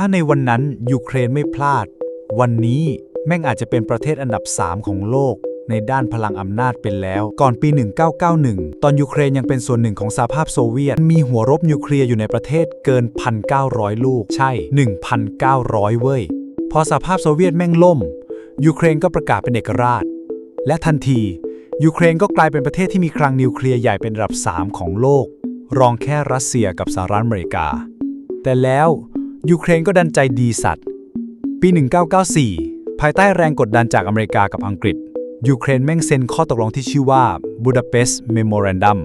ถ้าในวันนั้นยูเครนไม่พลาด วันนี้แม่งอาจจะเป็นประเทศอันดับ 3 ของโลก ในด้านพลังอำนาจเป็นแล้ว ก่อนปี 1991 ตอนยูเครนยังเป็นส่วนหนึ่งของสหภาพโซเวียต มีหัวรบนิวเคลียร์อยู่ในประเทศเกิน 1,900 ลูก ใช่ 1,900 เว้ย พอสหภาพโซเวียตแม่งล่ม ยูเครนก็ประกาศเป็นเอกราช และทันที ยูเครนก็กลายเป็นประเทศที่มีคลังนิวเคลียร์ใหญ่เป็นระดับ 3 ของโลก รองแค่รัสเซียกับสหรัฐอเมริกา แต่แล้ว ยูเครนก็ดันใจดีสัตว์ ปี 1994 ภายใต้แรงกดดันจากอเมริกากับอังกฤษ ยูเครนแม่งเซ็นข้อตกลงที่ชื่อว่าบูดาเปสต์เมโมแรนดัม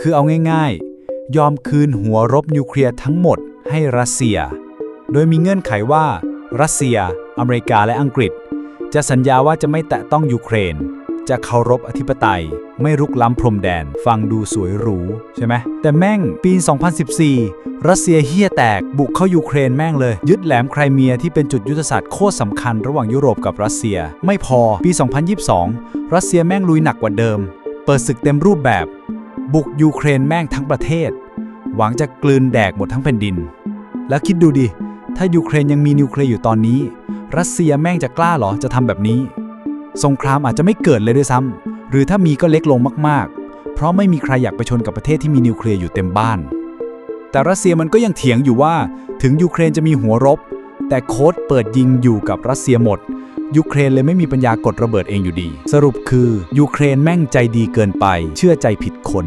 คือเอาง่ายๆ ยอมคืนหัวรบนิวเคลียร์ทั้งหมดให้รัสเซีย โดยมีเงื่อนไขว่ารัสเซีย อเมริกาและอังกฤษ จะสัญญาว่าจะไม่แตะต้องยูเครน จะเคารพอธิปไตย ไม่รุกล้ำพรมแดน ฟังดูสวยหรูใช่ไหม แต่แม่งปี 2014 รัสเซียเฮี้ยแตก บุกเข้ายูเครนแม่งเลย ยึดแหลมไครเมียที่เป็นจุดยุทธศาสตร์โคตรสำคัญระหว่างยุโรปกับรัสเซีย ไม่พอปี 2022 รัสเซียแม่งลุยหนักกว่าเดิม เปิดศึกเต็มรูปแบบ บุกยูเครนแม่งทั้งประเทศ หวังจะกลืนแดกหมดทั้งแผ่นดิน แล้วคิดดูดิถ้ายูเครนยังมีนิวเคลียร์อยู่ตอนนี้ รัสเซียแม่งจะกล้าหรอจะทำแบบนี้ สงครามอาจจะไม่เกิดเลยด้วยซ้ำหรือถ้ามีก็เล็กลงมากๆ เพราะไม่มีใครอยากไปชนกับประเทศที่มีนิวเคลียร์อยู่เต็มบ้าน แต่รัสเซียมันก็ยังเถียงอยู่ว่า ถึงยูเครนจะมีหัวรบ แต่โค้ดเปิดยิงอยู่กับรัสเซียหมด ยูเครนเลยไม่มีปัญญากดระเบิดเองอยู่ดี สรุปคือยูเครนแม่งใจดีเกินไป เชื่อใจผิดคน